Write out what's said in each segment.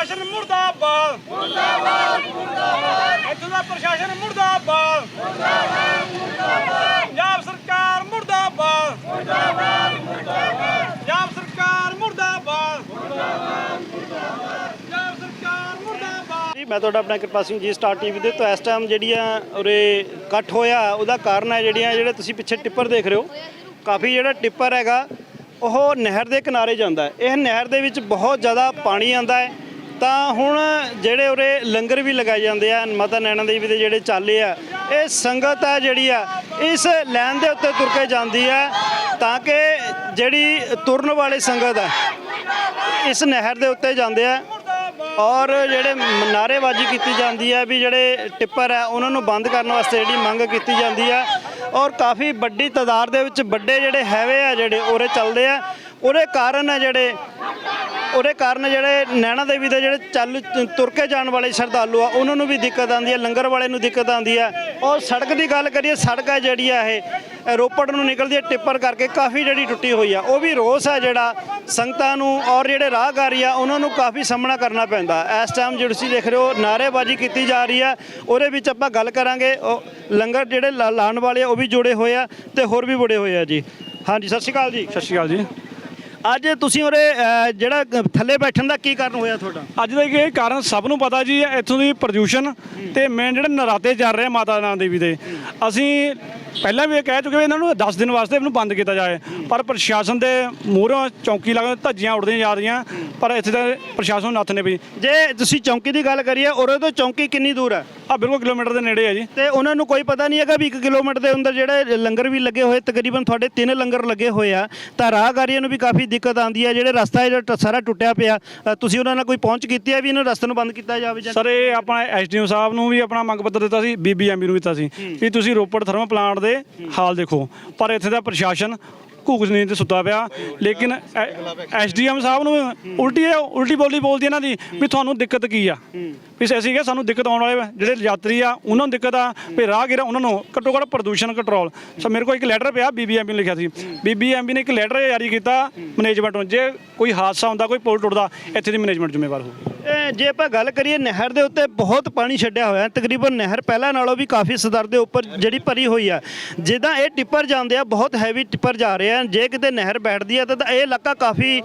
ਪ੍ਰਸ਼ਾਸਨ ਮੁਰਦਾਬਾਦ। ਮੁਰਦਾਬਾਦ ਮੁਰਦਾਬਾਦ। ਇੱਥੋਂ ਦਾ ਪ੍ਰਸ਼ਾਸਨ ਮੁਰਦਾਬਾਦ। ਮੁਰਦਾਬਾਦ ਮੁਰਦਾਬਾਦ। ਪੰਜਾਬ ਸਰਕਾਰ ਮੁਰਦਾਬਾਦ। ਮੁਰਦਾਬਾਦ ਮੁਰਦਾਬਾਦ। ਪੰਜਾਬ ਸਰਕਾਰ ਮੁਰਦਾਬਾਦ। ਮੁਰਦਾਬਾਦ ਮੁਰਦਾਬਾਦ। ਪੰਜਾਬ ਸਰਕਾਰ ਮੁਰਦਾਬਾਦ। ਜੀ ਮੈਂ ਤੁਹਾਡਾ ਆਪਣਾ ਕਿਰਪਾ ਸਿੰਘ ਜੀ ਸਟਾਰ ਟੀਵੀ ਦੇ ਤੋਂ ਇਸ ਟਾਈਮ ਜਿਹੜੀਆਂ ਉਰੇ ਇਕੱਠ ਹੋਇਆ ਉਹਦਾ ਕਾਰਨ ਹੈ ਜਿਹੜੀਆਂ ਜਿਹੜੇ ਤੁਸੀਂ ਪਿੱਛੇ ਟਿੱਪਰ ਦੇਖ ਰਹੇ ਹੋ। ਕਾਫੀ ਜਿਹੜਾ ਟਿੱਪਰ ਹੈਗਾ ਉਹ ਨਹਿਰ ਦੇ ਕਿਨਾਰੇ ਜਾਂਦਾ ਹੈ। ਇਹ ਨਹਿਰ ਦੇ ਵਿੱਚ ਬਹੁਤ ਜ਼ਿਆਦਾ ਪਾਣੀ ਆਂਦਾ ਹੈ। ਤਾਂ ਹੁਣ ਜਿਹੜੇ ਉਰੇ ਲੰਗਰ ਵੀ ਲਗਾਏ ਜਾਂਦੇ ਆ, ਮਾਤਾ ਨੈਣਾ ਦੇਵੀ ਦੇ ਜਿਹੜੇ ਚਾਲੇ ਆ, ਇਹ ਸੰਗਤ ਹੈ ਜਿਹੜੀ ਆ, ਇਸ ਲਾਈਨ ਦੇ ਉੱਤੇ ਤੁਰ ਕੇ ਜਾਂਦੀ ਹੈ ਤਾਂ ਕਿ ਜਿਹੜੀ ਤੁਰਨ ਵਾਲੀ ਸੰਗਤ ਹੈ ਇਸ ਨਹਿਰ ਦੇ ਉੱਤੇ ਜਾਂਦੇ ਆ ਔਰ ਜਿਹੜੇ ਮ- ਨਾਅਰੇਬਾਜ਼ੀ ਕੀਤੀ ਜਾਂਦੀ ਹੈ ਵੀ ਜਿਹੜੇ ਟਿੱਪਰ ਹੈ ਉਹਨਾਂ ਨੂੰ ਬੰਦ ਕਰਨ ਵਾਸਤੇ ਜਿਹੜੀ ਮੰਗ ਕੀਤੀ ਜਾਂਦੀ ਹੈ ਔਰ ਕਾਫੀ ਵੱਡੀ ਤਾਦਾਦ ਦੇ ਵਿੱਚ ਵੱਡੇ ਜਿਹੜੇ ਹੈਵੇ ਆ ਜਿਹੜੇ ਉਰੇ ਚੱਲਦੇ ਆ, ਉਹਦੇ ਕਾਰਨ ਹੈ ਜਿਹੜੇ ਉਹਦੇ ਕਾਰਨ ਜਿਹੜੇ ਨੈਣਾ ਦੇਵੀ ਦੇ ਜਿਹੜੇ ਚੱਲ ਤੁਰ ਕੇ ਜਾਣ ਵਾਲੇ ਸ਼ਰਧਾਲੂ ਆ, ਉਹਨਾਂ ਨੂੰ ਵੀ ਦਿੱਕਤ ਆਉਂਦੀ ਹੈ, ਲੰਗਰ ਵਾਲੇ ਨੂੰ ਦਿੱਕਤ ਆਉਂਦੀ ਹੈ। ਔਰ ਸੜਕ ਦੀ ਗੱਲ ਕਰੀਏ, ਸੜਕ ਹੈ ਜਿਹੜੀ ਆ ਇਹ ਰੋਪੜ ਨੂੰ ਨਿਕਲਦੀ ਹੈ, ਟਿੱਪਰ ਕਰਕੇ ਕਾਫੀ ਜਿਹੜੀ ਟੁੱਟੀ ਹੋਈ ਆ। ਉਹ ਵੀ ਰੋਸ ਹੈ ਜਿਹੜਾ ਸੰਗਤਾਂ ਨੂੰ ਔਰ ਜਿਹੜੇ ਰਾਹਗਾਰੀ ਆ, ਉਹਨਾਂ ਨੂੰ ਕਾਫੀ ਸਾਹਮਣਾ ਕਰਨਾ ਪੈਂਦਾ। ਇਸ ਟਾਈਮ ਜਿਹੜੀ ਤੁਸੀਂ ਦੇਖ ਰਹੇ ਹੋ, ਨਾਅਰੇਬਾਜ਼ੀ ਕੀਤੀ ਜਾ ਰਹੀ ਆ। ਉਹਦੇ ਵਿੱਚ ਆਪਾਂ ਗੱਲ ਕਰਾਂਗੇ, ਉਹ ਲੰਗਰ ਜਿਹੜੇ ਲਾ- ਲਾਉਣ ਵਾਲੇ ਆ, ਉਹ ਵੀ ਜੁੜੇ ਹੋਏ ਆ ਤੇ ਹੋਰ ਵੀ ਬੁੜੇ ਹੋਏ ਆ ਜੀ। ਹਾਂਜੀ, ਸਤਿ ਸ਼੍ਰੀ ਅਕਾਲ ਜੀ। ਸਤਿ ਸ਼੍ਰੀ ਅਕਾਲ ਜੀ। ਅੱਜ ਤੁਸੀਂ ਉਰੇ ਅਹ, ਜਿਹੜਾ ਕ- ਥੱਲੇ ਬੈਠਣ ਦਾ ਕੀ ਕਾਰਨ ਹੋਇਆ ਤੁਹਾਡਾ? ਅੱਜ ਦਾ ਇਹ ਕਾਰਨ ਸਭ ਨੂੰ ਪਤਾ ਜੀ ਇੱਥੋਂ ਦੀ ਪ੍ਰਦੂਸ਼ਣ ਤੇ ਮੇਨ ਜਿਹੜੇ ਨਰਾਤੇ ਚੱਲ ਰਹੇ ਆ ਮਾਤਾ ਨਾਨ ਦੇਵੀ ਦੇ। ਅਸੀਂ ਪਹਿਲਾਂ ਵੀ ਇਹ ਕਹਿ ਚੁੱਕੇ ਵੀ ਇਹਨਾਂ ਨੂੰ 10 ਦਿਨ ਵਾਸਤੇ ਇਹਨੂੰ ਬੰਦ ਕੀਤਾ ਜਾਏ ਪਰ ਪ੍ਰਸ਼ਾਸਨ ਦੇ ਮੂਹਰੋਂ ਚੌਂਕੀ ਲਾ ਕੇ ਧੱਜੀਆਂ ਉੱਡਦੀਆਂ ਜਾ ਰਹੀਆਂ ਪਰ ਇੱਥੇ ਤਾਂ ਪ੍ਰਸ਼ਾਸਨ ਨੂੰ ਨੱਥ ਨੇ ਪਈ ਜੇ ਤੁਸੀਂ ਚੌਂਕੀ ਦੀ ਗੱਲ ਕਰੀਏ ਉਰੇ ਤੋਂ ਚੌਂਕੀ ਕਿੰਨੀ ਦੂਰ ਹੈ? ਆ ਬਿਲਕੁਲ ਕਿਲੋਮੀਟਰ ਦੇ ਨੇੜੇ ਆ ਜੀ। ਤੇ ਉਹਨਾਂ ਨੂੰ ਕੋਈ ਪਤਾ ਨਹੀਂ ਹੈਗਾ ਵੀ 1 ਕਿਲੋਮੀਟਰ ਦੇ ਅੰਦਰ ਜਿਹੜੇ ਲੰਗਰ ਵੀ ਲੱਗੇ ਹੋਏ ਤਕਰੀਬਨ ਤੁਹਾਡੇ ਤਿੰਨ ਲੰਗਰ ਲੱਗੇ ਹੋਏ ਆ ਤਾਂ ਰਾਹਗਾਰੀਆਂ ਨੂੰ ਵੀ ਕਾਫੀ ਦਿੱਕਤ ਆਉਂਦੀ ਹੈ ਜਿਹੜੇ ਰਸਤਾ ਹੈ ਜਿਹੜਾ ਸਾਰਾ ਟੁੱਟਿਆ ਪਿਆ ਤੁਸੀਂ ਉਹਨਾਂ ਨਾਲ ਕੋਈ ਪਹੁੰਚ ਕੀਤੀ ਹੈ ਵੀ ਇਹਨਾਂ ਰਸਤੇ ਨੂੰ ਬੰਦ ਕੀਤਾ ਜਾਵੇ ਜਾਂ ਸਰ ਇਹ ਆਪਣਾ ਐਸਡੀਓ ਸਾਹਿਬ ਨੂੰ ਵੀ ਆਪਣਾ ਮੰਗ ਪੱਤਰ ਦਿੱਤਾ ਸੀ ਬੀਬੀਐਮਬੀ ਨੂੰ ਵੀ ਦਿੱਤਾ ਸੀ ਵੀ ਤੁਸੀਂ ਰੋਪੜ ਥਰਮਲ ਪਲਾਂਟ ਦੇ ਹਾਲ ਦੇਖੋ। ਪਰ ਇੱਥੇ ਦਾ ਪ੍ਰਸ਼ਾਸਨ ਘੂਕ ਨੀਂਦ ਤੇ ਸੁੱਤਾ ਪਿਆ। ਲੇਕਿਨ ਐਸਡੀਐਮ ਸਾਹਿਬ ਨੂੰ ਉਲਟੀ ਉਲਟੀ ਬੋਲੀ ਬੋਲਦੀ ਇਹਨਾਂ ਦੀ ਵੀ ਤੁਹਾਨੂੰ ਦਿੱਕਤ ਕੀ ਆ? ਵੀ ਅਸੀਂ ਕਿ ਸਾਨੂੰ ਦਿੱਕਤ ਆਉਣ ਵਾਲੇ ਜਿਹੜੇ ਯਾਤਰੀ ਆ ਉਹਨਾਂ ਨੂੰ ਦਿੱਕਤ ਆ ਵੀ ਰਾਹਗੀਰ ਆ, ਉਹਨਾਂ ਨੂੰ ਘੱਟੋ ਘੱਟ ਪ੍ਰਦੂਸ਼ਣ ਕੰਟਰੋਲ ਸੋ ਮੇਰੇ ਕੋਲ ਇੱਕ ਲੈਟਰ ਪਿਆ ਬੀਬੀਐਮਬੀ ਨੇ ਲਿਖਿਆ ਸੀ। ਬੀਬੀਐਮਬੀ ਨੇ ਇੱਕ ਲੈਟਰ ਜਾਰੀ ਕੀਤਾ ਮੈਨੇਜਮੈਂਟ ਨੂੰ। ਜੇ ਕੋਈ ਹਾਦਸਾ ਹੁੰਦਾ ਕੋਈ ਪੁਲ ਟੁੱਟਦਾ ਇੱਥੇ ਦੀ ਮੈਨੇਜਮੈਂਟ ਜ਼ਿੰਮੇਵਾਰ ਹੋਊਗੀ। ਜੇ ਆਪਾਂ ਗੱਲ ਕਰੀਏ ਨਹਿਰ ਦੇ ਉੱਤੇ ਬਹੁਤ ਪਾਣੀ ਛੱਡਿਆ ਹੋਇਆ ਹੈ ਤਕਰੀਬਨ ਨਹਿਰ ਪਹਿਲਾਂ ਨਾਲੋਂ ਵੀ ਕਾਫੀ ਸਦਰ ਦੇ ਉੱਪਰ ਜਿਹੜੀ ਭਰੀ ਹੋਈ ਆ। ਜਿੱਦਾਂ ਇਹ ਟਿੱਪਰ ਜਾਂਦੇ ਆ ਬਹੁਤ ਹੈਵੀ ਟਿੱਪਰ ਜਾ ਰਹੇ ਆ ਜੇ ਕਿਤੇ ਨਹਿਰ ਬੈਠਦੀ ਆ ਤਾਂ ਤਾਂ ਇਹ ਇਲਾਕਾ ਕਾਫੀ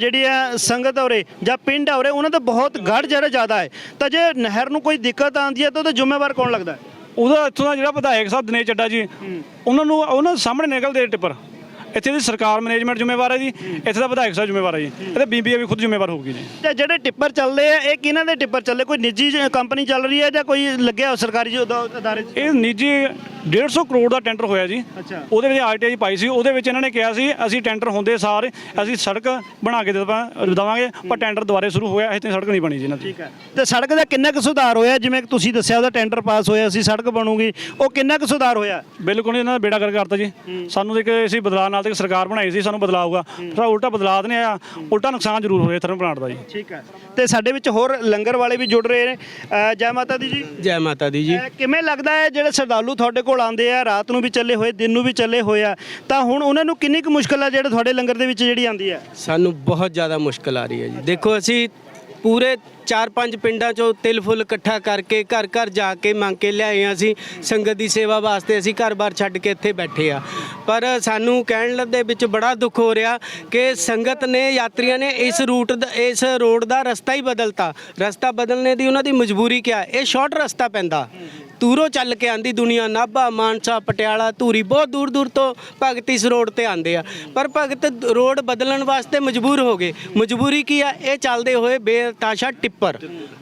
ਜਿਹੜੀ ਆ ਸੰਗਤ ਔਰੇ ਜਾਂ ਪਿੰਡ ਔਰੇ ਉਹਨਾਂ ਦਾ ਬਹੁਤ ਗੜ ਜਿਹੜਾ ਜ਼ਿਆਦਾ ਹੈ। ਤਾਂ ਜੇ ਨਹਿਰ ਨੂੰ ਕੋਈ ਦਿੱਕਤ ਆਉਂਦੀ ਹੈ ਤਾਂ ਉਹਦਾ ਜ਼ਿੰਮੇਵਾਰ ਕੌਣ ਲੱਗਦਾ ਹੈ? ਉਹਦਾ ਇੱਥੋਂ ਦਾ ਜਿਹੜਾ ਵਿਧਾਇਕ ਸਾਹਿਬ ਦਿਨੇਸ਼ ਚੱਡਾ ਜੀ ਉਹਨਾਂ ਨੂੰ ਉਹਨਾਂ ਦੇ ਸਾਹਮਣੇ ਨਿਕਲਦੇ ਟਿੱਪਰ। ਇੱਥੇ ਦੀ ਸਰਕਾਰ ਮੈਨੇਜਮੈਂਟ ਜ਼ਿੰਮੇਵਾਰ ਹੈ ਜੀ ਇੱਥੇ ਦਾ ਵਿਧਾਇਕ ਸਾਹਿਬ ਜ਼ਿੰਮੇਵਾਰ ਹੈ ਜੀ। ਇਹਦੇ ਬੀਬੀਏ ਵੀ ਖੁਦ ਜ਼ਿੰਮੇਵਾਰ ਹੋਊਗੀ ਜੀ। ਤੇ ਜਿਹੜੇ ਟਿੱਪਰ ਚੱਲਦੇ ਆ ਇਹ ਕਿਹਨਾਂ ਦੇ ਟਿੱਪਰ ਚੱਲੇ ਕੋਈ ਨਿੱਜੀ ਕੰਪਨੀ ਚੱਲ ਰਹੀ ਹੈ ਜਾਂ ਕੋਈ ਲੱਗਿਆ ਸਰਕਾਰੀ ਅਦਾਰੇ 'ਚ? ਇਹ ਨਿੱਜੀ 150 ਕਰੋੜ ਦਾ ਟੈਂਡਰ ਹੋਇਆ ਜੀ। ਅੱਛਾ। ਉਹਦੇ ਵਿੱਚ ਆਰਟੀਆਈ ਪਾਈ ਸੀ। ਉਹਦੇ ਵਿੱਚ ਇਹਨਾਂ ਨੇ ਕਿਹਾ ਸੀ ਅਸੀਂ ਟੈਂਡਰ ਹੁੰਦੇ ਸਾਰ ਅਸੀਂ ਸੜਕ ਬਣਾ ਕੇ ਦੇਵਾਂ- ਦੇਵਾਂਗੇ ਪਰ ਟੈਂਡਰ ਦੁਬਾਰੇ ਸ਼ੁਰੂ ਹੋਇਆ ਇੱਥੇ ਸੜਕ ਨਹੀਂ ਬਣੀ ਜੀ ਇਹਨਾਂ ਦੀ। ਠੀਕ ਹੈ। ਤੇ ਸੜਕ ਦਾ ਕਿੰਨਾ ਕੁ ਸੁਧਾਰ ਹੋਇਆ? ਜਿਵੇਂ ਕਿ ਤੁਸੀਂ ਦੱਸਿਆ ਉਹਦਾ ਟੈਂਡਰ ਪਾਸ ਹੋਇਆ ਸੀ ਸੜਕ ਬਣੂਗੀ ਉਹ ਕਿੰਨਾ ਕੁ ਸੁਧਾਰ ਹੋਇਆ? ਬਿਲਕੁਲ ਇਹਨਾਂ ਦਾ ਬੇੜਾ ਕਰ ਕਰਤਾ ਜੀ। ਸਾਨੂੰ ਇੱਕ ਅਸੀਂ ਬਦਲਾਅ ਨਾਲ ਤੇ ਸਰਕਾਰ ਬਣਾਈ ਸੀ ਸਾਨੂੰ ਬਦਲਾਅ ਆਊਗਾ। ਪਰ ਉਲਟਾ ਬਦਲਾਅ ਨਹੀਂ ਆਇਆ। ਉਲਟਾ ਨੁਕਸਾਨ ਜ਼ਰੂਰ ਹੋਇਆ ਥਰਮਲ ਪਲਾਂਟ ਦਾ ਜੀ। ਠੀਕ ਹੈ। ਤੇ ਸਾਡੇ ਵਿੱਚ ਹੋਰ ਲੰਗਰ ਵਾਲੇ ਵੀ ਜੁੜ ਰਹੇ ਨੇ। ਜੈ ਮਾਤਾ ਦੀ ਜੀ। ਜੈ ਮਾਤਾ ਦੀ ਜੀ। ਕਿਵੇਂ ਲੱਗਦਾ ਹੈ ਜਿਹੜੇ ਸ਼ਰਧਾਲੂ ਤੁਹਾਡੇ ਕੋਲ ਆਉਂਦੇ ਆ, ਰਾਤ ਨੂੰ ਵੀ ਚੱਲੇ ਹੋਏ, ਦਿਨ ਨੂੰ ਵੀ ਚੱਲੇ ਹੋਏ ਆ, ਤਾਂ ਹੁਣ ਉਹਨਾਂ ਨੂੰ ਕਿੰਨੀ ਕੁ ਮੁਸ਼ਕਲ ਆ ਜਿਹੜੇ ਤੁਹਾਡੇ ਲੰਗਰ ਦੇ ਵਿੱਚ ਜਿਹੜੀ ਆਉਂਦੀ ਹੈ ਸਾਨੂੰ ਬਹੁਤ ਜ਼ਿਆਦਾ ਮੁਸ਼ਕਲ ਆ ਰਹੀ ਹੈ ਜੀ। ਦੇਖੋ, ਅਸੀਂ ਪੂਰੇ 4-5 ਪਿੰਡਾਂ ਚੋਂ ਤਿਲ ਫੁੱਲ ਇਕੱਠਾ ਕਰਕੇ ਘਰ ਘਰ ਜਾ ਕੇ ਮੰਗ ਕੇ ਲਿਆਏ ਹਾਂ ਅਸੀਂ। ਸੰਗਤ ਦੀ ਸੇਵਾ ਵਾਸਤੇ ਅਸੀਂ ਘਰ-ਬਾਰ ਛੱਡ ਕੇ ਇੱਥੇ ਬੈਠੇ ਆ। ਪਰ ਸਾਨੂੰ ਕਹਿਣ ਦੇ ਵਿੱਚ ਬੜਾ ਦੁੱਖ ਹੋ ਰਿਹਾ ਕਿ ਸੰਗਤ ਨੇ, ਯਾਤਰੀਆਂ ਨੇ ਇਸ ਰੂਟ ਦਾ, ਇਸ ਰੋਡ ਦਾ ਰਸਤਾ ਹੀ ਬਦਲਤਾ। ਰਸਤਾ ਬਦਲਣੇ ਦੀ ਉਹਨਾਂ ਦੀ ਮਜਬੂਰੀ ਕਿਆ? ਇਹ ਸ਼ਾਰਟ ਰਸਤਾ ਪੈਂਦਾ। ਦੂਰੋਂ ਚੱਲ ਕੇ ਆਂਦੀ ਦੁਨੀਆ ਨਾਭਾ ਮਾਨਸਾ ਪਟਿਆਲਾ ਧੂਰੀ ਬਹੁਤ ਦੂਰ ਦੂਰ ਤੋਂ ਭਗਤ ਇਸ ਰੋਡ ਤੇ ਆਂਦੇ ਆ। ਪਰ ਭਗਤ ਰੋਡ ਬਦਲਣ ਵਾਸਤੇ ਮਜਬੂਰ ਹੋ ਗਏ। ਮਜਬੂਰੀ ਕੀ ਆ? ਇਹ ਚੱਲਦੇ ਹੋਏ ਬੇਤਾਸ਼ਾ ਟਿੱਪਰ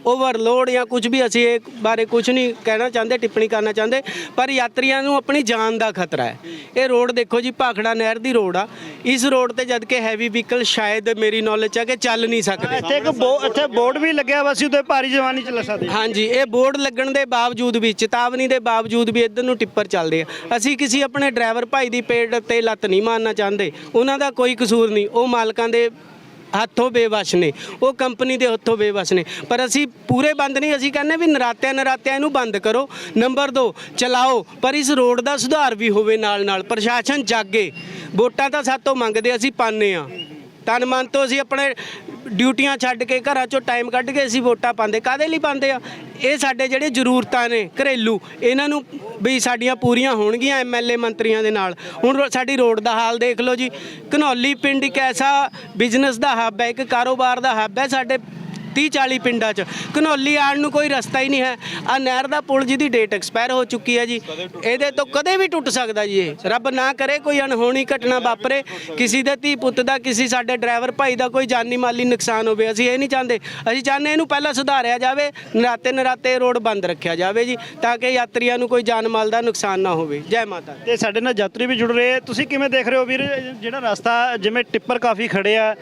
ਓਵਰਲੋਡ ਜਾਂ ਕੁਝ ਵੀ ਅਸੀਂ ਇਹ ਬਾਰੇ ਕੁਝ ਨਹੀਂ ਕਹਿਣਾ ਚਾਹੁੰਦੇ ਟਿੱਪਣੀ ਕਰਨਾ ਚਾਹੁੰਦੇ ਪਰ ਯਾਤਰੀਆਂ ਨੂੰ ਆਪਣੀ ਜਾਨ ਦਾ ਖਤਰਾ ਹੈ। ਇਹ ਰੋਡ ਦੇਖੋ ਜੀ ਭਾਖੜਾ ਨਹਿਰ ਦੀ ਰੋਡ ਆ। ਇਸ ਰੋਡ ਤੇ ਜਦ ਕਿ ਹੈਵੀ ਵਹੀਕਲ ਸ਼ਾਇਦ ਮੇਰੀ ਨੌਲੇਜ ਆ ਕਿ ਚੱਲ ਨਹੀਂ ਸਕਦੇ। ਇੱਥੇ ਇੱਕ ਇੱਥੇ ਬੋਰਡ ਵੀ ਲੱਗਿਆ ਵਾ ਸੀ ਉਹਦੇ ਭਾਰੀ ਜਵਾਨੀ ਚੱਲ ਸਕਦੇ ਹਾਂਜੀ ਇਹ ਬੋਰਡ ਲੱਗਣ ਦੇ ਬਾਵਜੂਦ ਵੀ ਚੇਤਾਵਨੀ ਦੇ ਬਾਵਜੂਦ ਵੀ ਇੱਧਰ ਨੂੰ ਟਿੱਪਰ ਚੱਲਦੇ ਆ। ਅਸੀਂ ਕਿਸੇ ਆਪਣੇ ਡਰਾਈਵਰ ਭਾਈ ਦੀ ਪੇਟ ਤੇ ਲੱਤ ਨਹੀਂ ਮਾਰਨਾ ਚਾਹੁੰਦੇ। ਉਹਨਾਂ ਦਾ ਕੋਈ ਕਸੂਰ ਨਹੀਂ। ਉਹ ਮਾਲਕਾਂ ਦੇ ਹੱਥੋਂ ਬੇਵਸ ਨੇ। ਉਹ ਕੰਪਨੀ ਦੇ ਹੱਥੋਂ ਬੇਵਸ ਨੇ। ਪਰ ਅਸੀਂ ਪੂਰੇ ਬੰਦ ਨਹੀਂ। ਅਸੀਂ ਕਹਿੰਦੇ ਵੀ ਨਰਾਤਿਆਂ ਨਰਾਤਿਆਂ ਇਹਨੂੰ ਬੰਦ ਕਰੋ। ਨੰਬਰ 2 ਚਲਾਓ। ਪਰ ਇਸ ਰੋਡ ਦਾ ਸੁਧਾਰ ਵੀ ਹੋਵੇ ਨਾਲ ਨਾਲ ਪ੍ਰਸ਼ਾਸਨ ਜਾਗੇ। ਵੋਟਾਂ ਤਾਂ ਸਾਤੋਂ ਮੰਗਦੇ ਅਸੀਂ ਪਾਣੇ ਆ ਤਨ ਮਨ ਤੋਂ ਅਸੀਂ ਆਪਣੇ ਡਿਊਟੀਆਂ ਛੱਡ ਕੇ ਘਰਾਂ ਚੋਂ ਟਾਈਮ ਕੱਢ ਕੇ ਅਸੀਂ ਵੋਟਾਂ ਪਾਉਂਦੇ ਕਾਦੇ ਲਈ ਪਾਉਂਦੇ ਆ? ਇਹ ਸਾਡੇ ਜਿਹੜੇ ਜ਼ਰੂਰਤਾਂ ਨੇ ਘਰੇਲੂ, ਇਹਨਾਂ ਨੂੰ ਵੀ ਸਾਡੀਆਂ ਪੂਰੀਆਂ ਹੋਣਗੀਆਂ ਐਮਐਲਏ ਮੰਤਰੀਆਂ ਦੇ ਨਾਲ। ਹੁਣ ਸਾਡੀ ਰੋਡ ਦਾ ਹਾਲ ਦੇਖ ਲਓ ਜੀ, ਘਨੌਲੀ ਪਿੰਡ ਇੱਕ ਐਸਾ ਬਿਜ਼ਨਸ ਦਾ ਹੱਬ ਹੈ, ਇੱਕ ਕਾਰੋਬਾਰ ਦਾ ਹੱਬ ਹੈ, ਸਾਡੇ 30 40 ਪਿੰਡਾਂ 'ਚ। ਘਨੌਲੀ ਆਉਣ ਨੂੰ ਕੋਈ ਰਸਤਾ ਹੀ ਨਹੀਂ ਹੈ। ਆ ਨਹਿਰ ਦਾ ਪੁਲ ਜਿਹਦੀ ਡੇਟ ਐਕਸਪਾਇਰ ਹੋ ਚੁੱਕੀ ਹੈ ਜੀ। ਇਹਦੇ ਤੋਂ ਕਦੇ ਵੀ ਟੁੱਟ ਸਕਦਾ ਜੀ ਇਹ। ਰੱਬ ਨਾ ਕਰੇ ਕੋਈ ਅਣਹੋਣੀ ਘਟਨਾ ਵਾਪਰੇ। ਕਿਸੇ ਦੇ ਧੀ ਪੁੱਤ ਦਾ, ਕਿਸੇ ਸਾਡੇ ਡਰਾਈਵਰ ਭਾਈ ਦਾ ਕੋਈ ਜਾਨੀ ਮਾਲੀ ਨੁਕਸਾਨ ਹੋਵੇ, ਅਸੀਂ ਇਹ ਨਹੀਂ ਚਾਹੁੰਦੇ। ਅਸੀਂ ਚਾਹੁੰਦੇ ਇਹਨੂੰ ਪਹਿਲਾਂ ਸੁਧਾਰਿਆ ਜਾਵੇ, ਨਰਾਤੇ ਨਰਾਤੇ ਰੋਡ ਬੰਦ ਰੱਖਿਆ ਜਾਵੇ ਜੀ, ਤਾਂ ਕਿ ਯਾਤਰੀਆਂ ਨੂੰ ਕੋਈ ਜਾਨ ਮਾਲ ਦਾ ਨੁਕਸਾਨ ਨਾ ਹੋਵੇ। ਜੈ ਮਾਤਾ ਦੀ। ਤੇ ਸਾਡੇ ਨਾਲ ਯਾਤਰੀ ਵੀ ਜੁੜ ਰਹੇ ਆ। ਤੁਸੀਂ ਕਿਵੇਂ ਦੇਖ ਰਹੇ ਹੋ ਵੀਰ, ਜਿਹੜਾ ਰਸਤਾ ਜਿਵੇਂ ਟਿੱਪਰ ਕਾਫੀ ਖੜੇ ਆ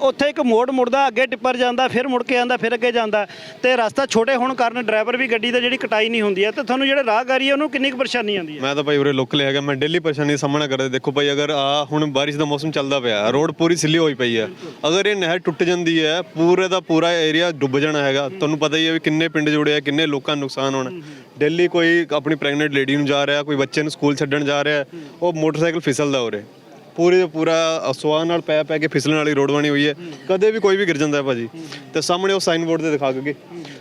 ਉੱਥੇ ਇੱਕ ਮੋੜ ਮੁੜਦਾ, ਅੱਗੇ ਟਿੱਪਰ ਜਾਂਦਾ, ਫਿਰ ਮੁੜ ਕੇ ਆਉਂਦਾ ਫਿਰ ਅੱਗੇ ਜਾਂਦਾ। ਤੇ ਰਸਤਾ ਛੋਟੇ ਹੋਣ ਕਾਰਨ ਡਰਾਈਵਰ ਵੀ ਗੱਡੀ ਦਾ ਜਿਹੜੀ ਕਟਾਈ ਨਹੀਂ ਹੁੰਦੀ ਹੈ ਤੇ ਤੁਹਾਨੂੰ ਜਿਹੜੇ ਰਾਹਗਾਰੀ ਆ, ਉਹਨੂੰ ਕਿੰਨੀ ਕੁ ਪਰੇਸ਼ਾਨੀ ਆਉਂਦੀ ਹੈ? ਮੈਂ ਤਾਂ ਭਾਈ ਉਰੇ ਲੋਕਲ ਹੈਗਾ ਮੈਂ ਡੇਲੀ ਪਰੇਸ਼ਾਨੀ ਦਾ ਸਾਹਮਣਾ ਕਰਦਾ, ਦੇਖੋ ਭਾਈ ਅਗਰ ਆ ਹੁਣ ਬਾਰਿਸ਼ ਦਾ ਮੌਸਮ ਚੱਲਦਾ ਪਿਆ ਰੋਡ ਪੂਰੀ ਸਿੱਲੀ ਹੋਈ ਪਈ ਹੈ। ਅਗਰ ਇਹ ਨਹਿਰ ਟੁੱਟ ਜਾਂਦੀ ਹੈ, ਪੂਰੇ ਦਾ ਪੂਰਾ ਏਰੀਆ ਡੁੱਬ ਜਾਣਾ ਹੈਗਾ। ਤੁਹਾਨੂੰ ਪਤਾ ਹੀ ਹੈ ਵੀ ਕਿੰਨੇ ਪਿੰਡ ਜੁੜੇ ਆ, ਕਿੰਨੇ ਲੋਕਾਂ ਨੂੰ ਨੁਕਸਾਨ ਹੋਣਾ। ਡੇਲੀ ਕੋਈ ਆਪਣੀ ਪ੍ਰੈਗਨੈਂਟ ਲੇਡੀ ਨੂੰ ਜਾ ਰਿਹਾ, ਕੋਈ ਬੱਚੇ ਨੂੰ ਸਕੂਲ ਛੱਡਣ ਜਾ ਰਿਹਾ, ਉਹ ਮੋਟਰਸਾਈਕਲ ਫਿਸਲਦਾ ਉਰੇ। ਪੂਰੇ ਦਾ ਪੂਰਾ ਸੁਆਹ ਨਾਲ ਪੈ ਪੈ ਕੇ ਫਿਸਲਣ ਵਾਲੀ ਰੋਡ ਬਣੀ ਹੋਈ ਹੈ। ਕਦੇ ਵੀ ਕੋਈ ਵੀ ਗਿਰ ਜਾਂਦਾ ਹੈ ਭਾਜੀ। ਤੇ ਸਾਹਮਣੇ ਉਹ ਸਾਈਨ ਬੋਰਡ ਤੇ ਦਿਖਾ ਕੇ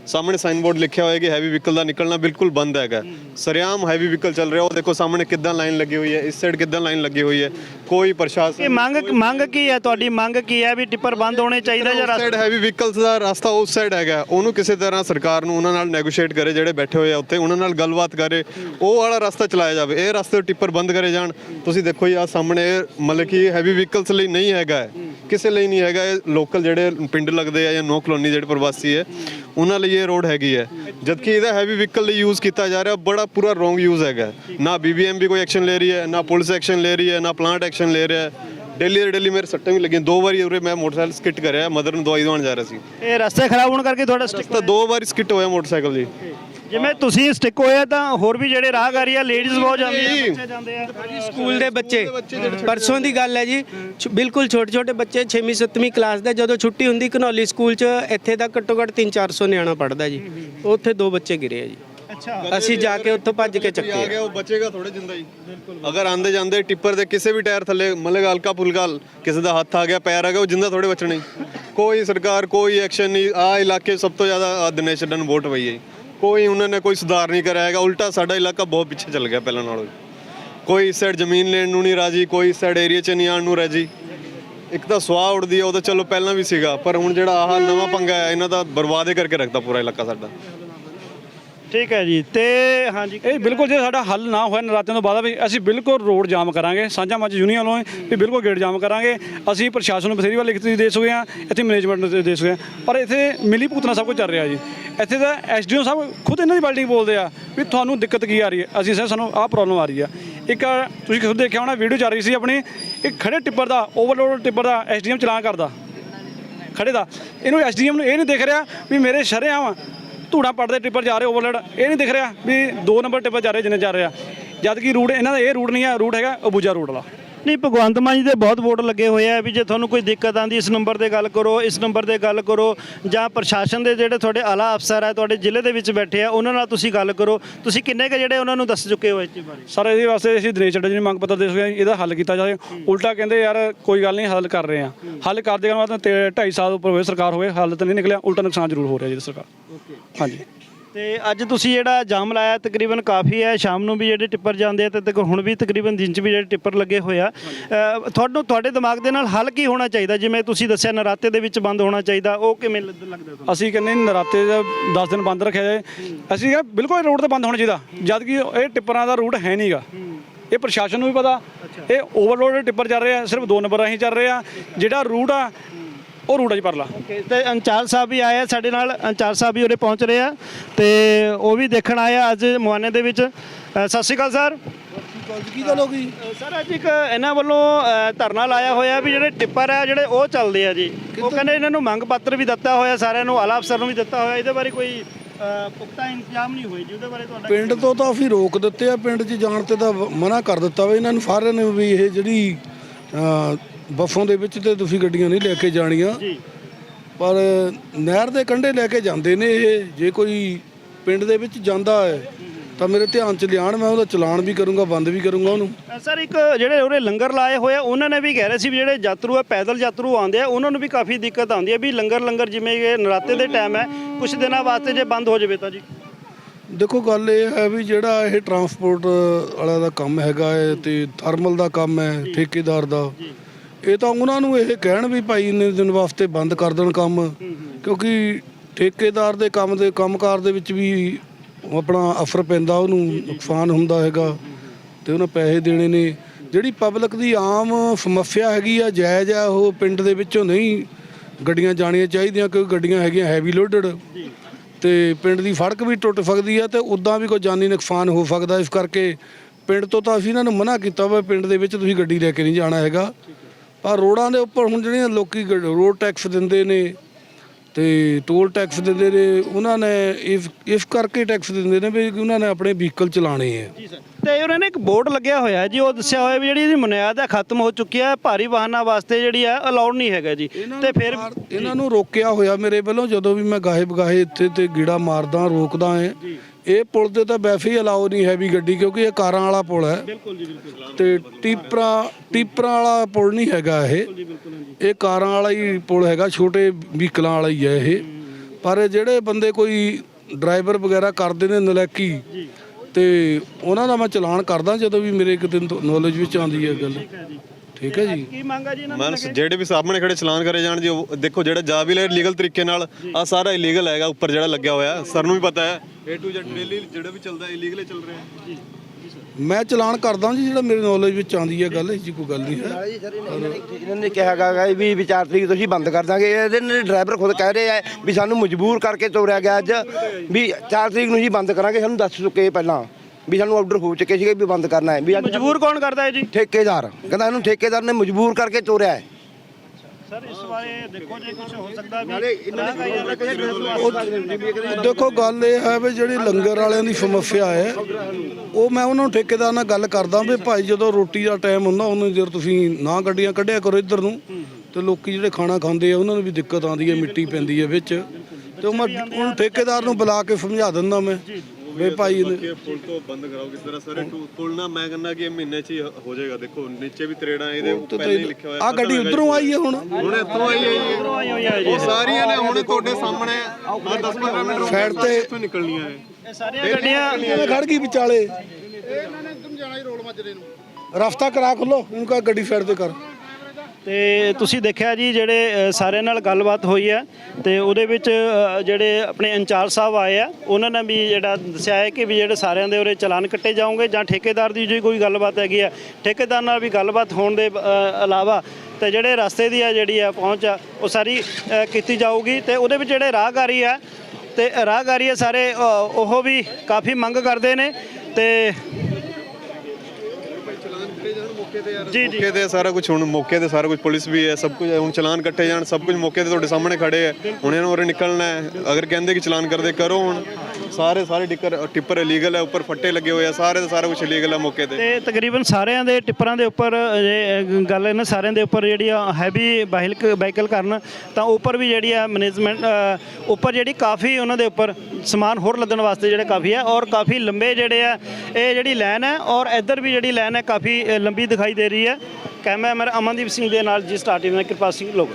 ਸਾਹਮਣੇ ਸਾਈਨ ਬੋਰਡ ਲਿਖਿਆ ਹੋਇਆ ਕਿ ਹੈਵੀ ਵਹੀਕਲ ਦਾ ਨਿਕਲਣਾ ਬਿਲਕੁਲ ਬੰਦ ਹੈਗਾ। ਸਰਿਆਮ ਹੈਵੀ ਵਹੀਕਲ ਚੱਲ ਰਿਹਾ ਉਹ ਦੇਖੋ ਸਾਹਮਣੇ ਕਿੱਦਾਂ ਲਾਈਨ ਲੱਗੀ ਹੋਈ ਹੈ ਇਸ ਸਾਈਡ ਕਿੱਦਾਂ ਲਾਈਨ ਲੱਗੀ ਹੋਈ ਹੈ ਕੋਈ ਇਹ ਪ੍ਰਸ਼ਾਸਨ ਮੰਗ ਮੰਗ ਕੀ ਹੈ? ਤੁਹਾਡੀ ਮੰਗ ਕੀ ਹੈ ਵੀ ਟਿੱਪਰ ਬੰਦ ਹੋਣੇ ਚਾਹੀਦਾ ਜਾਂ ਰਸਤਾ ਸਾਈਡ ਹੈਵੀ ਵਹੀਕਲਸ ਦਾ ਰਸਤਾ ਉਸ ਸਾਈਡ ਹੈਗਾ। ਉਹਨੂੰ ਕਿਸੇ ਤਰ੍ਹਾਂ ਸਰਕਾਰ ਨੂੰ ਉਹਨਾਂ ਨਾਲ ਨੈਗੋਸ਼ੀਏਟ ਕਰੇ ਜਿਹੜੇ ਬੈਠੇ ਹੋਏ ਆ ਉੱਥੇ ਉਹਨਾਂ ਨਾਲ ਗੱਲਬਾਤ ਕਰੇ। ਉਹ ਵਾਲਾ ਰਸਤਾ ਚਲਾਇਆ ਜਾਵੇ। ਇਹ ਰਸਤੇ ਟਿੱਪਰ ਬੰਦ ਕਰੇ ਜਾਣ। ਤੁਸੀਂ ਦੇਖੋ ਜੀ ਆ ਸਾਹਮਣੇ ਇਹ ਮਤਲਬ ਕਿ ਹੈਵੀ ਵਹੀਕਲਸ ਲਈ ਨਹੀਂ ਹੈਗਾ। ਕਿਸੇ ਲਈ ਨਹੀਂ ਹੈਗਾ। ਇਹ ਲੋਕਲ ਜਿਹੜੇ ਪਿੰਡ ਲੱਗਦੇ ਆ ਜਾਂ ਨੋ ਕਲੋਨੀ ਜਿਹੜੇ ਪ੍ਰਵਾਸੀ ਹੈ ਉਹਨਾਂ ਲਈ ਇਹ ਰੋਡ ਹੈਗੀ ਹੈ। ਜਦਕਿ ਇਹਦਾ ਹੈਵੀ ਵਹੀਕਲ ਲਈ ਯੂਜ਼ ਕੀਤਾ ਜਾ ਰਿਹਾ ਬੜਾ ਪੂਰਾ ਰੋਂਗ ਯੂਜ਼ ਹੈਗਾ। ਨਾ ਬੀਬੀਐਮ ਵੀ ਕੋਈ ਐਕਸ਼ਨ ਲੈ ਰਹੀ ਹੈ ਨਾ ਪੁਲਿਸ ਐਕਸ਼ਨ ਲੈ ਰਹੀ ਹੈ ਨਾ ਪਲਾਂਟ ਐਕਸ਼ਨ ਲੈ ਰਿਹਾ ਹੈ। ਡੇਲੀ ਦੇ ਡੇਲੀ ਮੇਰੇ ਸੱਟਾਂ ਵੀ ਲੱਗੀਆਂ। ਦੋ ਵਾਰੀ ਉਰੇ ਮੈਂ ਮੋਟਰਸਾਈਕਲ ਸਕਿੱਟ ਕਰਿਆ ਮਦਰ ਨੂੰ ਦਵਾਈ ਦਵਾਉਣ ਜਾ ਰਿਹਾ ਸੀ। ਇਹ ਰਸਤੇ ਖਰਾਬ ਹੋਣ ਕਰਕੇ ਤੁਹਾਡਾ ਸਟਿਕ ਤਾਂ ਦੋ ਵਾਰੀ ਸਕਿੱਟ ਹੋਇਆ ਮੋਟਰਸਾਈਕਲ ਜੀ ਜਿਵੇਂ ਤੁਸੀਂ ਸਟਿਕ ਹੋਏ ਆ ਤਾਂ ਹੋਰ ਵੀ ਜਿਹੜੇ ਰਾਹਗਾਰੀ ਆ ਲੇਡੀਜ਼ ਬਹੁਤ ਜਾਂਦੀਆਂ ਬੱਚੇ ਜਾਂਦੇ ਆ। ਸਕੂਲ ਦੇ ਬੱਚੇ। ਪਰਸੋਂ ਦੀ ਗੱਲ ਹੈ ਜੀ। ਬਿਲਕੁਲ ਛੋਟੇ ਛੋਟੇ ਬੱਚੇ 6ਵੀਂ 7ਵੀਂ ਕਲਾਸ ਦੇ ਜਦੋਂ ਛੁੱਟੀ ਹੁੰਦੀ ਘਨੌਲੀ ਸਕੂਲ 'ਚ ਇੱਥੇ ਦਾ ਘੱਟੋ ਘੱਟ 3-400 ਨਿਆਣਾ ਪੜਦਾ ਜੀ। ਉੱਥੇ ਦੋ ਬੱਚੇ ਗਿਰੇ ਆ ਜੀ। ਅੱਛਾ। ਅਸੀਂ ਜਾ ਕੇ ਉੱਥੋਂ ਭੱਜ ਕੇ ਆ। ਚੱਕੇ ਗਿਆ ਉਹ ਬਚੇਗਾ ਥੋੜੇ ਜਿੰਦਾ ਜੀ। ਅਗਰ ਆਂਦੇ ਜਾਂਦੇ ਟਿੱਪਰ ਦੇ ਕਿਸੇ ਵੀ ਟਾਇਰ ਥੱਲੇ ਮਤਲਬ ਹਲਕਾ ਫੁਲਕਾ ਕਿਸੇ ਦਾ ਹੱਥ ਆ ਗਿਆ ਪੈਰ ਆ ਗਿਆ ਉਹ ਜਿੰਦਾ ਥੋੜੇ ਬਚਣੇ। ਕੋਈ ਸਰਕਾਰ ਕੋਈ ਐਕਸ਼ਨ ਨਹੀਂ ਆ ਇਲਾਕੇ ਸਭ ਤੋਂ ਜ਼ਿਆਦਾ ਦਿਨੇਸ਼ ਚੱਡਾ ਨੂੰ ਵੋਟ ਪਈ ਹੈ। ਕੋਈ ਉਹਨਾਂ ਨੇ ਕੋਈ ਸੁਧਾਰ ਨਹੀਂ ਕਰਿਆ ਹੈਗਾ, ਉਲਟਾ ਸਾਡਾ ਇਲਾਕਾ ਬਹੁਤ ਪਿੱਛੇ ਚੱਲ ਗਿਆ ਪਹਿਲਾਂ ਨਾਲੋਂ ਕੋਈ ਇਸ ਸਾਈਡ ਜ਼ਮੀਨ ਲੈਣ ਨੂੰ ਨਹੀਂ ਰਾਜੀ, ਕੋਈ ਇਸ ਸਾਈਡ ਏਰੀਆ 'ਚ ਨਹੀਂ ਆਉਣ ਨੂੰ ਰਾਜੀ। ਇੱਕ ਤਾਂ ਸਵਾਹ ਉੜਦੀ ਆ, ਉਹ ਤਾਂ ਚਲੋ ਪਹਿਲਾਂ ਵੀ ਸੀਗਾ, ਪਰ ਹੁਣ ਜਿਹੜਾ ਆਹ ਨਵਾਂ ਪੰਗਾ ਹੈ ਇਹਨਾਂ ਦਾ ਬਰਬਾਦ ਹੀ ਕਰਕੇ ਰੱਖਦਾ ਪੂਰਾ ਇਲਾਕਾ ਸਾਡਾ। ਠੀਕ ਹੈ ਜੀ, ਤੇ ਹਾਂਜੀ। ਇਹ ਬਿਲਕੁਲ ਜੇ ਸਾਡਾ ਹੱਲ ਨਾ ਹੋਇਆ ਨਰਾਤਿਆਂ ਤੋਂ ਬਾਅਦ, ਵੀ ਅਸੀਂ ਬਿਲਕੁਲ ਰੋਡ ਜਾਮ ਕਰਾਂਗੇ, ਸਾਂਝਾ ਮੱਚ ਯੂਨੀਅਨ ਵੱਲੋਂ, ਵੀ ਬਿਲਕੁਲ ਗੇਟ ਜਾਮ ਕਰਾਂਗੇ, ਅਸੀਂ ਪ੍ਰਸ਼ਾਸਨ ਨੂੰ ਬਥੇਰੀ ਵਾਰ ਲਿਖਤੀ ਦੇ ਚੁੱਕੇ ਹਾਂ, ਇੱਥੇ ਮੈਨੇਜਮੈਂਟ ਨੂੰ ਦੇ ਚੁੱਕੇ ਹਾਂ, ਪਰ ਇੱਥੇ ਮਿਲੀ ਭੁਗਤਣਾ ਸਭ ਕੁਝ ਚੱਲ ਰਿਹਾ ਜੀ। ਇੱਥੇ ਦਾ ਐਸਡੀਓ ਸਾਹਿਬ ਖੁਦ ਇਹਨਾਂ ਦੀ ਬਿਲਡਿੰਗ ਬੋਲਦੇ ਆ, ਵੀ ਤੁਹਾਨੂੰ ਦਿੱਕਤ ਕੀ ਆ ਰਹੀ ਹੈ? ਅਸੀਂ ਸਰ, ਸਾਨੂੰ ਆਹ ਪ੍ਰੋਬਲਮ ਆ ਰਹੀ ਆ। ਇੱਕ ਤੁਸੀਂ ਖੁਦ ਦੇਖਿਆ ਹੋਣਾ ਵੀਡੀਓ ਚੱਲ ਰਹੀ ਸੀ ਆਪਣੀ ਇੱਕ ਖੜੇ ਟਿੱਪਰ ਦਾ ਓਵਰਲੋਡ ਟਿੱਪਰ ਦਾ, ਐਸਡੀਐਮ ਚਲਾਨ ਕਰਦਾ। ਖੜੇ ਦਾ। ਇਹਨੂੰ ਐਸਡੀਐਮ ਨੂੰ ਇਹ ਨਹੀਂ ਦੇਖ ਰਿਹਾ ਵੀ ਮੇਰੇ ਸ਼ਰੇਆਮ ਧੂੜਾ ਪੜਦੇ ਟਿੱਪਰ ਜਾ ਰਹੇ ਓਵਰਲੋਡ। ਇਹ ਨਹੀਂ ਦਿਖ ਰਿਹਾ ਵੀ ਦੋ ਨੰਬਰ ਟਿੱਪਰ ਜਾ ਰਹੇ ਜਿੰਨੇ ਜਾ ਰਿਹਾ ਆ। ਜਦ ਕਿ ਰੂਟ ਇਹਨਾਂ ਦਾ ਇਹ ਰੂਟ ਨਹੀਂ ਹੈ ਰੂਟ ਹੈਗਾ ਅਬੂਜਾ ਰੂਟ ਵਾਲਾ। ਨਹੀਂ ਭਗਵੰਤ ਮਾਨ ਜੀ ਦੇ ਬਹੁਤ ਵੋਟ ਲੱਗੇ ਹੋਏ ਆ ਵੀ ਜੇ ਤੁਹਾਨੂੰ ਕੋਈ ਦਿੱਕਤ ਆਂਦੀ ਇਸ ਨੰਬਰ ਤੇ ਗੱਲ ਕਰੋ ਇਸ ਨੰਬਰ ਤੇ ਗੱਲ ਕਰੋ ਜਾਂ ਪ੍ਰਸ਼ਾਸਨ ਦੇ ਜਿਹੜੇ ਤੁਹਾਡੇ ਆਲਾ ਅਫਸਰ ਆ ਤੁਹਾਡੇ ਜ਼ਿਲ੍ਹੇ ਦੇ ਵਿੱਚ ਬੈਠੇ ਆ ਉਹਨਾਂ ਨਾਲ ਤੁਸੀਂ ਗੱਲ ਕਰੋ। ਤੁਸੀਂ ਕਿੰਨੇ ਕ ਜਿਹੜੇ ਉਹਨਾਂ ਨੂੰ ਦੱਸ ਚੁੱਕੇ ਹੋ ਇਸ ਬਾਰੇ? ਸਰ ਇਹਦੇ ਵਾਸਤੇ ਅਸੀਂ ਦਿਨੇਸ਼ ਚੱਡਾ ਜੀ ਨੂੰ ਮੰਗ ਪੱਤਰ ਦੇ ਸਕਦੇ ਇਹਦਾ ਹੱਲ ਕੀਤਾ ਜਾਵੇ। ਉਲਟਾ ਕਹਿੰਦੇ ਯਾਰ ਕੋਈ ਗੱਲ ਨਹੀਂ ਹੱਲ ਕਰ ਰਹੇ ਆ ਹੱਲ ਕਰ ਦੇਗਾ ਮਤਲਬ ਤੇ 2.5 ਸਾਲ ਉੱਪਰ ਹੋਏ ਸਰਕਾਰ ਹੋਵੇ ਹੱਲ ਤਾਂ ਨਹੀਂ ਨਿਕਲਿਆ ਉਲਟਾ ਨੁਕਸਾਨ ਜ਼ਰੂਰ ਹੋ ਰਿਹਾ ਜੀ ਸਰਕਾਰ। ਹਾਂਜੀ। ਤੇ ਅੱਜ ਤੁਸੀਂ ਜਿਹੜਾ ਜਾਮ ਲਾਇਆ ਤਕਰੀਬਨ ਕਾਫੀ ਹੈ। ਸ਼ਾਮ ਨੂੰ ਵੀ ਜਿਹੜੇ ਟਿੱਪਰ ਜਾਂਦੇ ਆ ਤੇ ਤੱਕ ਹੁਣ ਵੀ ਤਕਰੀਬਨ ਦਿਨ 'ਚ ਵੀ ਜਿਹੜੇ ਟਿੱਪਰ ਲੱਗੇ ਹੋਏ ਆ। ਅ, ਤੁਹਾਨੂੰ ਤੁਹਾਡੇ ਦਿਮਾਗ ਦੇ ਨਾਲ ਹੱਲ ਕੀ ਹੋਣਾ ਚਾਹੀਦਾ? ਜਿਵੇਂ ਤੁਸੀਂ ਦੱਸਿਆ ਨਰਾਤੇ ਦੇ ਵਿੱਚ ਬੰਦ ਹੋਣਾ ਚਾਹੀਦਾ। ਉਹ ਕਿਵੇਂ ਲੱਗ- ਲੱਗਦਾ ਤੁਹਾਨੂੰ? ਅਸੀਂ ਕਹਿੰਦੇ ਨਰਾਤੇ ਦਾ 10 ਦਿਨ ਬੰਦ ਰੱਖਿਆ ਜਾਏ। ਅਸੀਂ ਕਿਹਾ ਬਿਲਕੁਲ ਰੋਡ ਤੇ ਬੰਦ ਹੋਣਾ ਚਾਹੀਦਾ। ਜਦ ਕਿ ਇਹ ਟਿੱਪਰਾਂ ਦਾ ਰੂਟ ਹੈ ਨਹੀਂਗਾ ਇਹ ਪ੍ਰਸ਼ਾਸਨ ਨੂੰ ਵੀ ਪਤਾ। ਇਹ ਓਵਰਲੋਡ ਟਿੱਪਰ ਚੱਲ ਰਹੇ ਆ ਸਿਰਫ ਦੋ ਨੰਬਰ ਰਾਹੀਂ ਚੱਲ ਰਹੇ ਆ। ਜਿਹੜਾ ਰੂਟ ਆ ਉਹ ਰੂਟ ਆ ਜੀ ਪਰਲਾ। ਤੇ ਅੰਚਾਲ ਸਾਹਿਬ ਵੀ ਆਏ ਆ ਸਾਡੇ ਨਾਲ। ਅੰਚਾਲ ਸਾਹਿਬ ਵੀ ਉਰੇ ਪਹੁੰਚ ਰਹੇ ਆ ਤੇ ਉਹ ਵੀ ਦੇਖਣ ਆਏ ਆ ਅੱਜ ਮੁਆਨੇ ਦੇ ਵਿੱਚ। ਅ, ਸਤਿ ਸ਼੍ਰੀ ਅਕਾਲ ਸਰ। ਕੀ ਗੱਲ ਹੋ ਗਈ? ਸਰ ਅੱਜ ਇੱਕ ਇਹਨਾਂ ਵੱਲੋਂ ਅ, ਧਰਨਾ ਲਾਇਆ ਹੋਇਆ ਵੀ ਜਿਹੜੇ ਟਿੱਪਰ ਆ ਜਿਹੜੇ ਉਹ ਚੱਲਦੇ ਆ ਜੀ। ਉਹ ਕਹਿੰਦੇ ਇਹਨਾਂ ਨੂੰ ਮੰਗ ਪੱਤਰ ਵੀ ਦਿੱਤਾ ਹੋਇਆ ਸਾਰਿਆਂ ਨੂੰ ਆਲਾ ਅਫਸਰ ਨੂੰ ਵੀ ਦਿੱਤਾ ਹੋਇਆ। ਇਹਦੇ ਬਾਰੇ ਕੋਈ ਅ, ਪੁਖਤਾ ਇੰਤਜ਼ਾਮ ਨਹੀਂ ਹੋਏ ਜੀ ਉਹਦੇ ਬਾਰੇ ਤੁਹਾਡਾ ਪਿੰਡ ਤੋਂ ਤਾਂ ਅਸੀਂ ਰੋਕ ਦਿੱਤੇ ਆ ਪਿੰਡ 'ਚ ਜਾਣ ਤੇ ਤਾਂ ਮਨਾ ਕਰ ਦਿੱਤਾ ਵਾ ਇਹਨਾਂ ਨੂੰ। ਸਾਰਿਆਂ ਨੇ ਵੀ ਇਹ ਜਿਹੜੀ ਬੱਫੋਂ ਦੇ ਵਿੱਚ ਤੇ ਤੁਸੀਂ ਗੱਡੀਆਂ ਨਹੀਂ ਲੈ ਕੇ ਜਾਣੀਆਂ। ਜੀ। ਪਰ ਨਹਿਰ ਦੇ ਕੰਢੇ ਲੈ ਕੇ ਜਾਂਦੇ ਨੇ ਇਹ। ਜੇ ਕੋਈ ਪਿੰਡ ਦੇ ਵਿੱਚ ਜਾਂਦਾ ਹੈ ਤਾਂ ਮੇਰੇ ਧਿਆਨ 'ਚ ਲਿਆਣ ਮੈਂ ਉਹਦਾ ਚਲਾਨ ਵੀ ਕਰੂੰਗਾ ਬੰਦ ਵੀ ਕਰੂੰਗਾ ਉਹਨੂੰ। ਸਰ ਇੱਕ ਜਿਹੜੇ ਉਹਰੇ ਲੰਗਰ ਲਾਏ ਹੋਏ ਆ ਉਹਨਾਂ ਨੇ ਵੀ ਕਹਿ ਰਹੇ ਸੀ ਵੀ ਜਿਹੜੇ ਯਾਤਰੂ ਆ ਪੈਦਲ ਯਾਤਰੂ ਆਉਂਦੇ ਆ ਉਹਨਾਂ ਨੂੰ ਵੀ ਕਾਫੀ ਦਿੱਕਤ ਆਉਂਦੀ ਹੈ ਵੀ ਲੰਗਰ ਲੰਗਰ ਜਿਵੇਂ ਕਿ ਨਰਾਤੇ ਦੇ ਟਾਈਮ ਹੈ ਕੁਝ ਦਿਨਾਂ ਵਾਸਤੇ ਜੇ ਬੰਦ ਹੋ ਜਾਵੇ ਤਾਂ ਜੀ। ਦੇਖੋ ਗੱਲ ਇਹ ਹੈ ਵੀ ਜਿਹੜਾ ਇਹ ਟਰਾਂਸਪੋਰਟ ਵਾਲਾ ਦਾ ਕੰਮ ਹੈਗਾ ਹੈ ਤੇ ਥਰਮਲ ਦਾ ਕੰਮ ਹੈ ਠੇਕੇਦਾਰ ਦਾ। ਇਹ ਤਾਂ ਉਹਨਾਂ ਨੂੰ ਇਹ ਕਹਿਣ ਵੀ ਭਾਈ ਇੰਨੇ ਦਿਨ ਵਾਸਤੇ ਬੰਦ ਕਰ ਦੇਣ ਕੰਮ, ਕਿਉਂਕਿ ਠੇਕੇਦਾਰ ਦੇ ਕੰਮ ਦੇ ਕੰਮਕਾਰ ਦੇ ਵਿੱਚ ਵੀ ਆਪਣਾ ਅਫਰ ਪੈਂਦਾ, ਉਹਨੂੰ ਨੁਕਸਾਨ ਹੁੰਦਾ ਹੈਗਾ ਤੇ ਉਹਨਾਂ ਪੈਸੇ ਦੇਣੇ ਨੇ। ਜਿਹੜੀ ਪਬਲਿਕ ਦੀ ਆਮ ਸਮੱਸਿਆ ਹੈਗੀ ਆ, ਜਾਇਜ਼ ਆ, ਉਹ ਪਿੰਡ ਦੇ ਵਿੱਚੋਂ ਨਹੀਂ ਗੱਡੀਆਂ ਜਾਣੀਆਂ ਚਾਹੀਦੀਆਂ, ਕਿਉਂਕਿ ਗੱਡੀਆਂ ਹੈਗੀਆਂ ਹੈਵੀ ਲੋਡਡ ਤੇ ਪਿੰਡ ਦੀ ਸੜਕ ਵੀ ਟੁੱਟ ਸਕਦੀ ਹੈ ਤੇ ਉਦਾਂ ਵੀ ਕੋਈ ਜਾਨੀ ਨੁਕਸਾਨ ਹੋ ਸਕਦਾ। ਇਸ ਕਰਕੇ ਪਿੰਡ ਤੋਂ ਤਾਂ ਅਸੀਂ ਇਹਨਾਂ ਨੂੰ ਮਨਾ ਕੀਤਾ ਵਾ, ਪਿੰਡ ਦੇ ਵਿੱਚ ਤੁਸੀਂ ਗੱਡੀ ਲੈ ਕੇ ਨਹੀਂ ਜਾਣਾ ਹੈਗਾ। ਪਰ ਰੋਡਾਂ ਦੇ ਉੱਪਰ ਹੁਣ ਜਿਹੜੀਆਂ ਲੋਕੀ ਰੋਡ ਟੈਕਸ ਦਿੰਦੇ ਨੇ ਤੇ ਟੋਲ ਟੈਕਸ ਦਿੰਦੇ ਨੇ ਉਹਨਾਂ ਨੇ ਇਸ ਇਸ ਕਰਕੇ ਟੈਕਸ ਦਿੰਦੇ ਨੇ ਵੀ ਉਹਨਾਂ ਨੇ ਆਪਣੇ ਵਹੀਕਲ ਚਲਾਣੇ ਆ। ਜੀ ਸਰ। ਤੇ ਉਹਨਾਂ ਨੇ ਇੱਕ ਬੋਰਡ ਲੱਗਿਆ ਹੋਇਆ ਹੈ ਜੀ ਉਹ ਦੱਸਿਆ ਹੋਇਆ ਵੀ ਜਿਹੜੀ ਇਹਦੀ ਬੁਨਿਆਦ ਹੈ ਖਤਮ ਹੋ ਚੁੱਕੀ ਹੈ ਭਾਰੀ ਵਾਹਨਾਂ ਵਾਸਤੇ ਜਿਹੜੀ ਹੈ ਅਲਾਉਡ ਨਹੀਂ ਹੈਗਾ ਜੀ। ਤੇ ਫਿਰ ਇਹਨਾਂ ਨੂੰ ਰੋਕਿਆ ਹੋਇਆ ਮੇਰੇ ਵੱਲੋਂ ਜਦੋਂ ਵੀ ਮੈਂ ਗਾਹੇ ਬਗਾਹੇ ਇੱਥੇ ਤੇ ਗੀੜਾ ਮਾਰਦਾ ਰੋਕਦਾ ਹੈ। ਇਹ ਪੁਲ ਤੇ ਤਾਂ ਵੈਸੇ ਹੀ ਅਲਾਉ ਨਹੀਂ ਹੈਵੀ ਗੱਡੀ ਕਿਉਂਕਿ ਇਹ ਕਾਰਾਂ ਵਾਲਾ ਪੁਲ ਹੈ। ਬਿਲਕੁਲ ਜੀ ਬਿਲਕੁਲ। ਤੇ ਟੀਪਰਾਂ ਟੀਪਰਾਂ ਵਾਲਾ ਪੁਲ ਨਹੀਂ ਹੈਗਾ ਇਹ। ਇਹ ਕਾਰਾਂ ਵਾਲਾ ਹੀ ਪੁਲ ਹੈਗਾ ਛੋਟੇ ਵਹੀਕਲਾਂ ਵਾਲਾ ਹੀ ਹੈ ਇਹ। ਪਰ ਜਿਹੜੇ ਬੰਦੇ ਕੋਈ ਡਰਾਈਵਰ ਵਗੈਰਾ ਕਰਦੇ ਨੇ ਨਲੈਕੀ ਤੇ ਉਹਨਾਂ ਦਾ ਮੈਂ ਚਲਾਨ ਕਰਦਾ ਜਦੋਂ ਵੀ ਮੇਰੇ ਕਿਤੇ ਨੌਲੇਜ ਵਿੱਚ ਆਉਂਦੀ ਹੈ ਗੱਲ। ਠੀਕ ਹੈ ਜੀ। ਕੀ ਮੰਗਾ ਜੀ ਇਹਨਾਂ ਮੈਂ ਜਿਹੜੇ ਵੀ ਸਾਹਮਣੇ ਖੜੇ ਚਲਾਨ ਕਰੇ ਜਾਣ ਜੀ ਉਹ ਦੇਖੋ ਜਿਹੜਾ ਜਾ ਵੀ ਲੈ ਲੀਗਲ ਤਰੀਕੇ ਨਾਲ ਆ ਸਾਰਾ ਇਲੀਗਲ ਹੈਗਾ ਉੱਪਰ ਜਿਹੜਾ ਲੱਗਿਆ ਹੋਇਆ ਸਰ ਨੂੰ ਵੀ ਪਤਾ ਹੈ। A to Z ਡੇਲੀ ਜਿਹੜਾ ਵੀ ਚੱਲਦਾ ਇਲੀਗਲ ਚੱਲ ਰਿਹਾ। ਹੈ ਮੈਂ ਚਲਾਨ ਕਰਦਾ ਜੀ ਜਿਹੜਾ ਮੇਰੇ ਨੌਲੇਜ ਵਿੱਚ ਆਉਂਦੀ ਹੈ ਗੱਲ ਇਹ ਜੀ ਕੋਈ ਗੱਲ ਨਹੀਂ ਹੈ। ਜੀ ਸਰ ਇਹਨਾਂ ਨੇ ਨੇ ਕਿਹਾ ਗਾ ਵੀ ਵੀ 4 ਤਰੀਕ ਤੁਸੀਂ ਬੰਦ ਕਰ ਦਾਂਗੇ। ਇਹਦੇ ਨਾਲ ਡਰਾਈਵਰ ਖੁਦ ਕਹਿ ਰਹੇ ਆ ਵੀ ਸਾਨੂੰ ਮਜਬੂਰ ਕਰਕੇ ਤੋਰਿਆ ਗਿਆ ਅੱਜ ਵੀ 4 ਤਰੀਕ ਨੂੰ ਜੀ ਬੰਦ ਕਰਾਂਗੇ ਸਾਨੂੰ ਦੱਸ ਚੁੱਕੇ ਪਹਿਲਾਂ। ਵੀ ਸਾਨੂੰ ਆਰਡਰ ਹੋ ਚੁੱਕੇ ਸੀਗੇ ਵੀ ਬੰਦ ਕਰਨਾ ਹੈ। ਵੀ ਅੱਜ ਮਜਬੂਰ ਕੌਣ ਕਰਦਾ ਹੈ ਜੀ? ਠੇਕੇਦਾਰ। ਕਹਿੰਦਾ ਇਹਨੂੰ ਠੇਕੇਦਾਰ ਨੇ ਮਜਬੂਰ ਕਰਕੇ ਤੋਰਿਆ ਹੈ। ਸਰ ਇਸ ਬਾਰੇ ਦੇਖੋ ਜੇ ਕੁਝ ਹੋ ਸਕਦਾ ਵੀ ਨਾਲੇ ਇਹਨਾਂ ਨੇ ਦੇਖੋ ਗੱਲ ਇਹ ਹੈ ਵੀ ਜਿਹੜੀ ਲੰਗਰ ਵਾਲਿਆਂ ਦੀ ਸਮੱਸਿਆ ਹੈ ਉਹ ਮੈਂ ਉਹਨਾਂ ਨੂੰ ਠੇਕੇਦਾਰ ਨਾਲ ਗੱਲ ਕਰਦਾ ਵੀ ਭਾਈ ਜਦੋਂ ਰੋਟੀ ਦਾ ਟਾਈਮ ਹੁੰਦਾ ਉਹਨੂੰ ਜਰ ਤੁਸੀਂ ਨਾ ਗੱਡੀਆਂ ਕੱਢਿਆ ਕਰੋ ਇੱਧਰ ਨੂੰ। ਤੇ ਲੋਕੀ ਜਿਹੜੇ ਖਾਣਾ ਖਾਂਦੇ ਆ ਉਹਨਾਂ ਨੂੰ ਵੀ ਦਿੱਕਤ ਆਉਂਦੀ ਹੈ ਮਿੱਟੀ ਪੈਂਦੀ ਹੈ ਵਿੱਚ। ਤੇ ਉਹ ਮੈਂ ਉਹਨੂੰ ਠੇਕੇਦਾਰ ਨੂੰ ਬੁਲਾ ਕੇ ਸਮਝਾ ਦਿੰਦਾ ਮੈਂ। ਵੀ ਭਾਈ ਇਹਨੇ- ਕਿ ਪੁਲ ਤੋਂ ਬੰਦ ਕਰਾਓ ਕਿਸ ਤਰ੍ਹਾਂ ਸਾਰੇ ਟੂ- ਪੁਲ ਨਾ ਮੈਂ ਕਹਿੰਦਾ ਕਿ ਇਹ ਮਹੀਨੇ ਚ ਹੀ ਹੋ ਜਾਏਗਾ। ਦੇਖੋ ਨੀਚੇ ਵੀ ਤਰੇੜਾਂ ਇਹਦੇ ਪਹਿਲੇ ਹੀ ਲਿਖਿਆ ਹੋਇਆ ਆ ਗੱਡੀ ਉਧਰੋਂ ਆਈ ਹੈ ਹੁਣ। ਹੁਣ ਇੱਥੋਂ ਆਈ ਹੈ ਜੀ। ਆਈ ਹੋਈ ਹੈ ਜੀ। ਉਹ ਸਾਰੀਆਂ ਨੇ ਹੁਣ ਤੁਹਾਡੇ ਸਾਹਮਣੇ ਆ 10 15 ਮਿੰਟ ਰੁਕ ਸਾਈਡ ਤੇ ਇੱਥੋਂ ਨਿਕਲਣੀਆਂ ਹੈ ਇਹ ਸਾਰੀਆਂ ਗੱਡੀਆਂ ਕਿਵੇਂ ਖੜ ਗਈ ਵਿਚਾਲੇ? ਰਫਤਾ ਕਰਾ ਖੁੱਲੋ ਉਹਨੂੰ ਕਹ ਗੱਡੀ ਸਾਈਡ ਤੇ ਕਰ। ਤੇ ਤੁਸੀਂ ਦੇਖਿਆ ਜੀ ਜਿਹੜੇ ਸਾਰਿਆਂ ਨਾਲ ਗੱਲਬਾਤ ਹੋਈ ਹੈ ਤੇ ਉਹਦੇ ਵਿੱਚ ਜਿਹੜੇ ਆਪਣੇ ਇੰਚਾਰਜ ਸਾਹਿਬ ਆਏ ਆ, ਉਹਨਾਂ ਨੇ ਵੀ ਜਿਹੜਾ ਦੱਸਿਆ ਹੈ ਕਿ ਵੀ ਜਿਹੜੇ ਸਾਰਿਆਂ ਦੇ ਉਰੇ ਚਲਾਨ ਕੱਟੇ ਜਾਓਗੇ ਜਾਂ ਠੇਕੇਦਾਰ ਦੀ ਜੇ ਕੋਈ ਗੱਲਬਾਤ ਹੈਗੀ ਆ ਠੇਕੇਦਾਰ ਨਾਲ ਵੀ ਗੱਲਬਾਤ ਹੋਣ ਦੇ ਇਲਾਵਾ ਤੇ ਜਿਹੜੇ ਰਸਤੇ ਦੀ ਆ ਜਿਹੜੀ ਆ ਪਹੁੰਚ ਆ, ਉਹ ਸਾਰੀ ਕੀਤੀ ਜਾਊਗੀ ਤੇ ਉਹਦੇ ਵਿੱਚ ਜਿਹੜੇ ਰਾਹਗਾਰੀ ਆ, ਤੇ ਰਾਹਗਾਰੀ ਆ ਸਾਰੇ ਉਹ ਵੀ ਕਾਫੀ ਮੰਗ ਕਰਦੇ ਨੇ ਤੇ ਜੀ ਜੀ। ਮੌਕੇ ਤੇ ਸਾਰਾ ਕੁਝ ਹੁਣ ਮੌਕੇ ਤੇ ਸਾਰਾ ਕੁਝ ਪੁਲਿਸ ਵੀ ਹੈ ਸਭ ਕੁਝ ਹੈ ਹੁਣ ਚਲਾਨ ਕੱਟੇ ਜਾਣ ਸਭ ਕੁਝ ਮੌਕੇ ਤੇ ਤੁਹਾਡੇ ਸਾਹਮਣੇ ਖੜੇ ਹੈ। ਹੁਣ ਇਹਨਾਂ ਨੂੰ ਉਰੇ ਨਿਕਲਣਾ ਹੈ। ਅਗਰ ਕਹਿੰਦੇ ਕਿ ਚਲਾਨ ਕਰਦੇ ਕਰੋ ਹੁਣ। ਸਾਰੇ ਸਾਰੇ ਟਿੱਕਰ ਟਿੱਪਰ ਇਲੀਗਲ ਹੈ, ਉੱਪਰ ਫੱਟੇ ਲੱਗੇ ਹੋਏ ਆ, ਸਾਰੇ ਦਾ ਸਾਰਾ ਕੁਝ ਇਲੀਗਲ ਹੈ ਮੌਕੇ ਤੇ। ਤੇ ਤਕਰੀਬਨ ਸਾਰਿਆਂ ਦੇ ਟਿੱਪਰਾਂ ਦੇ ਉੱਪਰ ਜੇ ਗੱਲ ਇਹਨਾਂ ਸਾਰਿਆਂ ਦੇ ਉੱਪਰ ਜਿਹੜੀ ਆ ਹੈਵੀ ਵਾਹੀਕਲ ਵਾਹੀਕਲ ਕਰਨ, ਤਾਂ ਉੱਪਰ ਵੀ ਜਿਹੜੀ ਆ ਮੈਨੇਜਮੈਂਟ ਉੱਪਰ ਜਿਹੜੀ ਕਾਫੀ ਉਹਨਾਂ ਦੇ ਉੱਪਰ ਸਮਾਨ ਹੋਰ ਲੱਦਣ ਵਾਸਤੇ ਜਿਹੜੇ ਕਾਫੀ ਹੈ ਔਰ ਕਾਫੀ ਲੰਬੇ ਜਿਹੜੇ ਆ, ਇਹ ਜਿਹੜੀ ਲਾਈਨ ਹੈ, ਔਰ ਇੱਧਰ ਵੀ ਜਿਹੜੀ ਲਾਈਨ ਹੈ ਕਾਫੀ ਲੰਬੀ ਦਿਖਾਈ ਦੇ ਰਹੀ ਹੈ। ਕੈਮਰਾਮੈਨ ਅਮਨਦੀਪ ਸਿੰਘ ਦੇ ਨਾਲ ਜੀ ਸਟਾਰਟਿੰਗ ਦਾ ਕਿਰਪਾਲ ਸਿੰਘ ਲੋਕ।